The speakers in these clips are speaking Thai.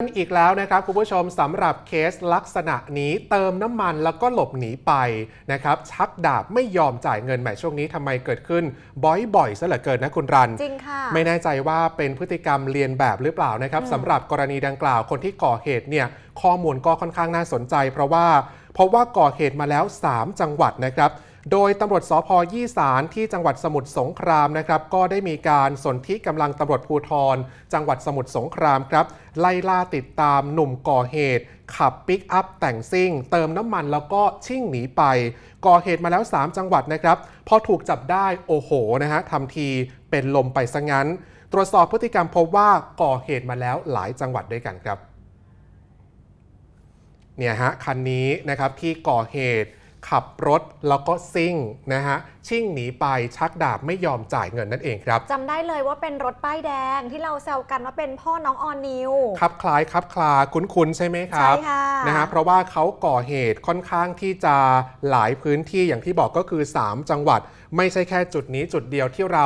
อีกแล้วนะครับคุณผู้ชมสำหรับเคสลักษณะนี้เติมน้ำมันแล้วก็หลบหนีไปนะครับชักดาบไม่ยอมจ่ายเงินแหมช่วงนี้ทำไมเกิดขึ้นบ่อยๆซะเหลือเกินนะคุณรัน จริงค่ะ ไม่แน่ใจว่าเป็นพฤติกรรมเรียนแบบหรือเปล่านะครับอืมสำหรับกรณีดังกล่าวคนที่ก่อเหตุเนี่ยข้อมูลก็ค่อนข้างน่าสนใจ เพราะว่าเพราะว่าก่อเหตุมาแล้ว 3 จังหวัดนะครับ โดยตำรวจสพยี่สารที่จังหวัดสมุทรสงครามนะครับ ก็ได้มีการสนที่กำลังตำรวจภูธรจังหวัดสมุทรสงครามครับ ไล่ล่าติดตามหนุ่มก่อเหตุ ขับปิกอัพแต่งซิ่ง เติมน้ำมันแล้วก็ชิ่งหนีไป ก่อเหตุมาแล้ว 3 จังหวัดนะครับ พอถูกจับได้โอ้โหนะฮะทำทีเป็นลมไปซะงั้น ตรวจสอบพฤติกรรมพบว่าก่อเหตุมาแล้วหลายจังหวัดด้วยกันครับเนี่ยฮะคันนี้นะครับที่ก่อเหตุ ขับรถแล้วก็ซิ่งนะฮะชิ่งหนีไปชักดาบไม่ยอมจ่ายเงินนั่นเองครับจำได้เลยว่าเป็นรถป้ายแดงที่เราแซวกันว่าเป็นพ่อน้องออนนิวครับคล้ายครับคลาคุ้นๆใช่ไหมคใช่รับค่ะนะฮะเพราะว่าเขาก่อเหตุค่อนข้างที่จะหลายพื้นที่อย่างที่บอกก็คือ 3 จังหวัด ไม่ใช่แค่จุดนี้จุดเดียวที่เรา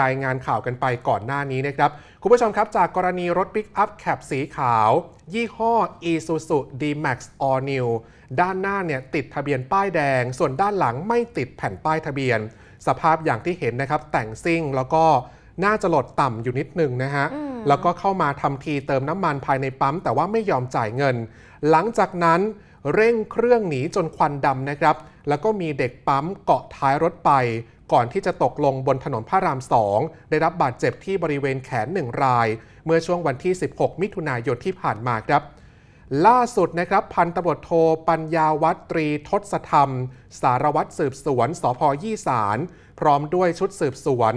รายงานข่าวกันไปก่อนหน้านี้นะครับคุณผู้ชมครับจากกรณีรถปิกอัพแคปสีขาว ยี่ห้อ Isuzu D-Max All New ด้านหน้าเนี่ยติดทะเบียนป้ายแดง ส่วนด้านหลังไม่ติดแผ่นป้ายทะเบียน สภาพอย่างที่เห็นนะครับ แต่งซิ่งแล้วก็น่าจะหลดต่ำอยู่นิดนึงนะฮะอืมแล้วก็เข้ามาทำทีเติมน้ำมันภายในปั๊ม แต่ว่าไม่ยอมจ่ายเงิน หลังจากนั้นเร่งเครื่องหนีจนควันดำนะครับ แล้วก็มีเด็กปั๊มเกาะท้ายรถไป ก่อนที่จะตกลงบนถนนพระรามสองได้รับบาดเจ็บที่บริเวณแขนหนึ่งราย เมื่อช่วงวันที่ 16 มิถุนายนที่ผ่านมาครับ ล่าสุดนะครับ พันตำรวจโทปัญญาวัตรีทศธรรม สารวัตรสืบสวนสพยี่สารพร้อมด้วยชุดสืบสวน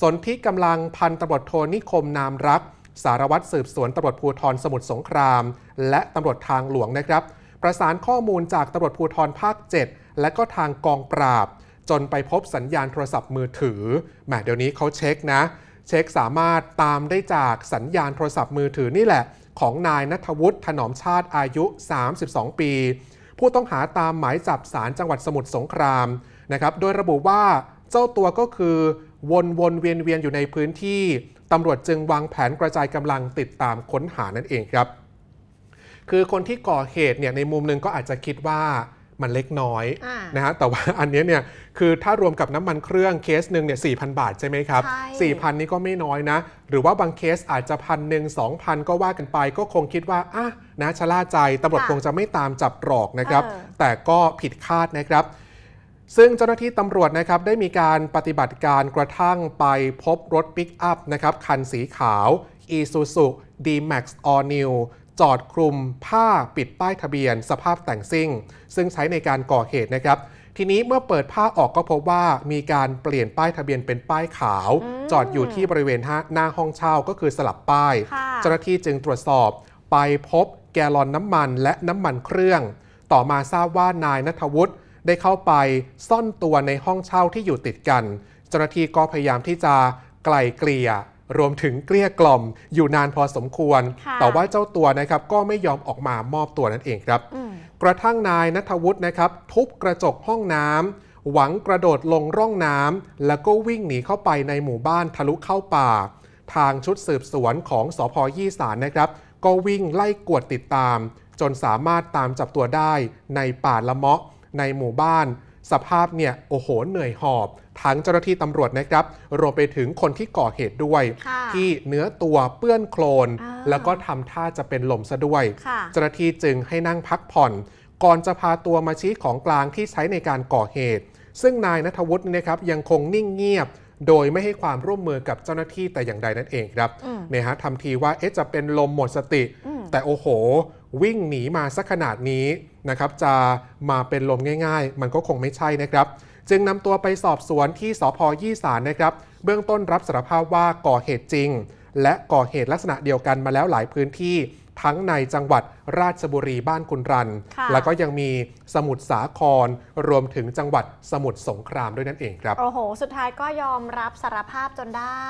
สนที่กำลังพันตำรวจโทนิคมนามรัก สารวัตรสืบสวนตำรวจภูธรสมุทรสงคราม และตำรวจทางหลวงนะครับ ประสานข้อมูลจากตำรวจภูธรภาค 7 และก็ทางกองปราบ จนไปพบสัญญาณโทรศัพท์มือถือแหมเดี๋ยวนี้เขาเช็คนะ เช็คสามารถตามได้จากสัญญาณโทรศัพท์มือถือนี่แหละ ของนายนัทวุฒิถนอมชาติอายุ 32 ปี ผู้ต้องหาตามหมายจับสารจังหวัดสมุทรสงครามนะครับโดยระบุว่าเจ้าตัวก็คือวนวนเวียนเวียนอยู่ในพื้นที่ตำรวจจึงวางแผนกระจายกำลังติดตามค้นหานั่นเองครับ คือคนที่ก่อเหตุเนี่ยในมุมหนึงก็อาจจะคิดว่า มันเล็กน้อยอ่านะฮะแต่ว่าอันเนี้ยเนี่ยคือถ้ารวมกับน้ำมันเครื่องเคสหนึ่งเนี่ยสี่พันบาทใช่ไหมครับใช่สี่พันนี่ก็ไม่น้อยนะ หรือว่าบางเคสอาจจะพันหนึ่งสองพันก็ว่ากันไป ก็คงคิดว่าอะนะชะล่าใจตำรวจค่ะคงจะไม่ตามจับหลอกนะครับเออแต่ก็ผิดคาดนะครับซึ่งเจ้าหน้าที่ตำรวจนะครับได้มีการปฏิบัติการกระทั่งไปพบรถปิกอัพนะครับคันสีขาว Isuzu D-Max All New จอดคลุมผ้าปิดป้ายทะเบียน สภาพแต่งซิ่ง ซึ่งใช้ในการก่อเหตุนะครับ ทีนี้เมื่อเปิดผ้าออกก็พบว่ามีการเปลี่ยนป้ายทะเบียนเป็นป้ายขาวอืมจอดอยู่ที่บริเวณหน้าห้องเช่าก็คือสลับป้ายค่ะเจ้าหน้าที่จึงตรวจสอบไปพบแกลลอนน้ำมันและน้ำมันเครื่อง ต่อมาทราบว่านายนัทวุฒิได้เข้าไปซ่อนตัวในห้องเช่าที่อยู่ติดกัน เจ้าหน้าที่ก็พยายามที่จะไกล่เกลี่ย รวมถึงเกลี้ยกล่อมอยู่นานพอสมควรค่ะแต่ว่าเจ้าตัวนะครับก็ไม่ยอมออกมามอบตัวนั่นเองครับอืมกระทั่งนายนัทวุฒินะครับ ทุบกระจกห้องน้ำหวังกระโดดลงร่องน้ำแล้วก็วิ่งหนีเข้าไปในหมู่บ้านทะลุเข้าป่า ทางชุดสืบสวนของสพยี่สารนะครับ ก็วิ่งไล่กวดติดตาม จนสามารถตามจับตัวได้ในป่าละเมาะในหมู่บ้าน สภาพเนี่ยโอ้โหเหนื่อยหอบ ทั้งเจ้าหน้าที่ตำรวจนะครับ รวมไปถึงคนที่ก่อเหตุด้วยค่ะที่เนื้อตัวเปื้อนโคลนอ่าแล้วก็ทำท่าจะเป็นลมซะด้วยค่ะเจ้าหน้าที่จึงให้นั่งพักผ่อน ก่อนจะพาตัวมาชี้ของกลางที่ใช้ในการก่อเหตุ ซึ่งนายนัทวุฒิเนี่ยนะครับยังคงนิ่งเงียบโดยไม่ให้ความร่วมมือกับเจ้าหน้าที่แต่อย่างใดนั่นเองครับอืมเนี่ยฮะทำทีว่าเอ๊ะจะเป็นลมหมดสติอืม แต่โอ้โห วิ่งหนีมาสักขนาดนี้นะครับจะมาเป็นลมง่าย ๆ มันก็คงไม่ใช่นะครับ จึงนำตัวไปสอบสวนที่สพยี่สารนะครับ เบื้องต้นรับสารภาพว่าก่อเหตุจริง และก่อเหตุลักษณะเดียวกันมาแล้วหลายพื้นที่ ทั้งในจังหวัดราชบุรีบ้านคุณรันค่ะแล้วก็ยังมีสมุทรสาคร รวมถึงจังหวัดสมุทรสงครามด้วยนั่นเองครับ โอ้โห สุดท้ายก็ยอมรับสารภาพจนได้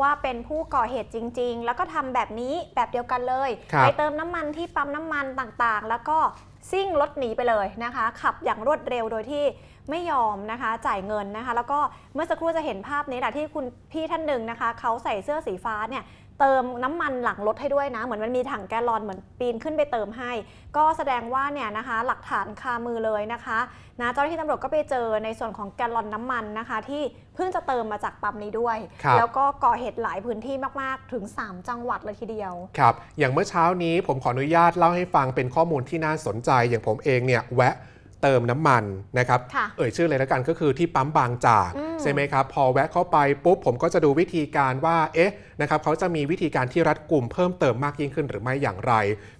ว่าเป็นผู้ก่อเหตุจริง ๆ แล้วก็ทำแบบนี้แบบเดียวกันเลยครับไปเติมน้ำมันที่ปั๊มน้ำมันต่างๆ แล้วก็ซิ่งรถหนีไปเลยนะคะ ขับอย่างรวดเร็วโดยที่ ไม่ยอมนะคะจ่ายเงินนะคะ แล้วก็เมื่อสักครู่จะเห็นภาพนี้แหละที่คุณพี่ท่านหนึ่งนะคะเขาใส่เสื้อสีฟ้าเนี่ยเติมน้ำมันหลังรถให้ด้วยนะ เหมือนมันมีถังแกลลอนเหมือนปีนขึ้นไปเติมให้ ก็แสดงว่าเนี่ยนะคะหลักฐานคามือเลยนะคะนะเจ้าหน้าที่ตำรวจก็ไปเจอในส่วนของแกลลอนน้ำมันนะคะ ที่เพิ่งจะเติมมาจากปั๊มนี้ด้วยครับแล้วก็ก่อเหตุหลายพื้นที่มากๆถึง 3 จังหวัดเลยทีเดียวครับอย่างเมื่อเช้านี้ผมขออนุญาตเล่าให้ฟังเป็นข้อมูลที่น่าสนใจ อย่างผมเองเนี่ยแวะ เติมน้ำมันนะครับค่ะเอ่ยชื่อเลยแล้วกันก็คือที่ปั๊มบางจากอืมใช่ไหมครับพอแวะเข้าไปปุ๊บผมก็จะดูวิธีการว่าเอ๊ะนะครับเขาจะมีวิธีการที่รัดกลุ่มเพิ่มเติมมากยิ่งขึ้นหรือไม่อย่างไร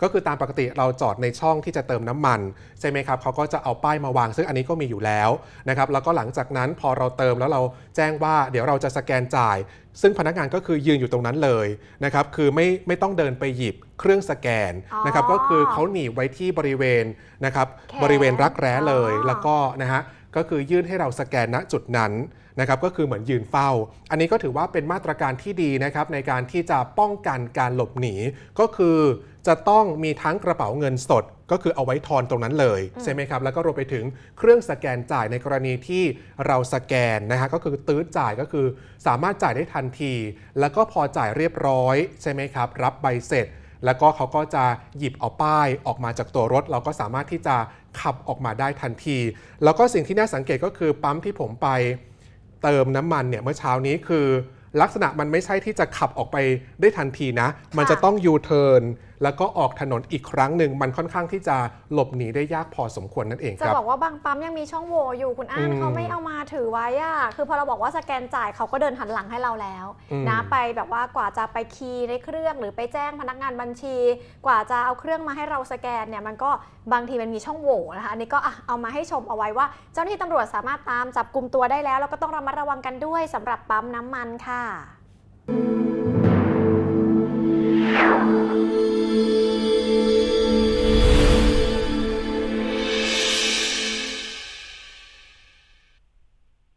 ก็คือตามปกติเราจอดในช่องที่จะเติมน้ำมันใช่ไหมครับเขาก็จะเอาป้ายมาวาง ซึ่งอันนี้ก็มีอยู่แล้วนะครับแล้วก็หลังจากนั้นพอเราเติมแล้วเราแจ้งว่าเดี๋ยวเราจะสแกนจ่ายซึ่งพนักงานก็คือยืนอยู่ตรงนั้นเลยนะครับ คือไม่ไม่ต้องเดินไปหยิบเครื่องสแกนนะครับอ๋อก็คือเขาหนีบไว้ที่บริเวณนะครับแขนบริเวณรักแร้เลยอ๋อแล้วก็นะฮะ ก็คือยื่นให้เราสแกนณจุดนั้น นะครับก็คือเหมือนยืนเฝ้า อันนี้ก็ถือว่าเป็นมาตรการที่ดีนะครับในการที่จะป้องกันการหลบหนี ก็คือจะต้องมีทั้งกระเป๋าเงินสด ก็คือเอาไว้ทอนตรงนั้นเลยใช่ไหมครับแล้วก็รวมไปถึงเครื่องสแกนจ่ายในกรณีที่เราสแกนนะฮะก็คือตื้อจ่ายก็คือ สามารถจ่ายได้ทันที แล้วก็พอจ่ายเรียบร้อยใช่ไหมครับรับใบเสร็จแล้วก็เขาก็จะหยิบเอาป้ายออกมาจากตัวรถ เราก็สามารถที่จะขับออกมาได้ทันที แล้วก็สิ่งที่น่าสังเกตก็คือปั๊มที่ผมไป เติมน้ำมันเนี่ยเมื่อเช้านี้คือ ลักษณะมันไม่ใช่ที่จะขับออกไปได้ทันทีนะ มันจะต้องยูเทิร์น แล้วก็ออกถนนอีกครั้งหนึ่งมันค่อนข้างที่จะหลบหนีได้ยากพอสมควรนั่นเองจะครับ บอกว่าบางปั๊มยังมีช่องโหว่อยู่คุณอ้านอืมเขาไม่เอามาถือไว้อะคือพอเราบอกว่าสแกนจ่ายเขาก็เดินหันหลังให้เราแล้วอืมนะไปแบบว่ากว่าจะไปคีย์ในเครื่องหรือไปแจ้งพนักงานบัญชี กว่าจะเอาเครื่องมาให้เราสแกนเนี่ยมันก็บางทีมันมีช่องโหว่นะคะอันนี้ก็อะเอามาให้ชมเอาไว้ว่า เจ้าหน้าที่ตำรวจสามารถตามจับกลุ่มตัวได้แล้วแล้วก็ต้องระมัดระวังกันด้วยสำหรับปั๊มน้ำมันค่ะ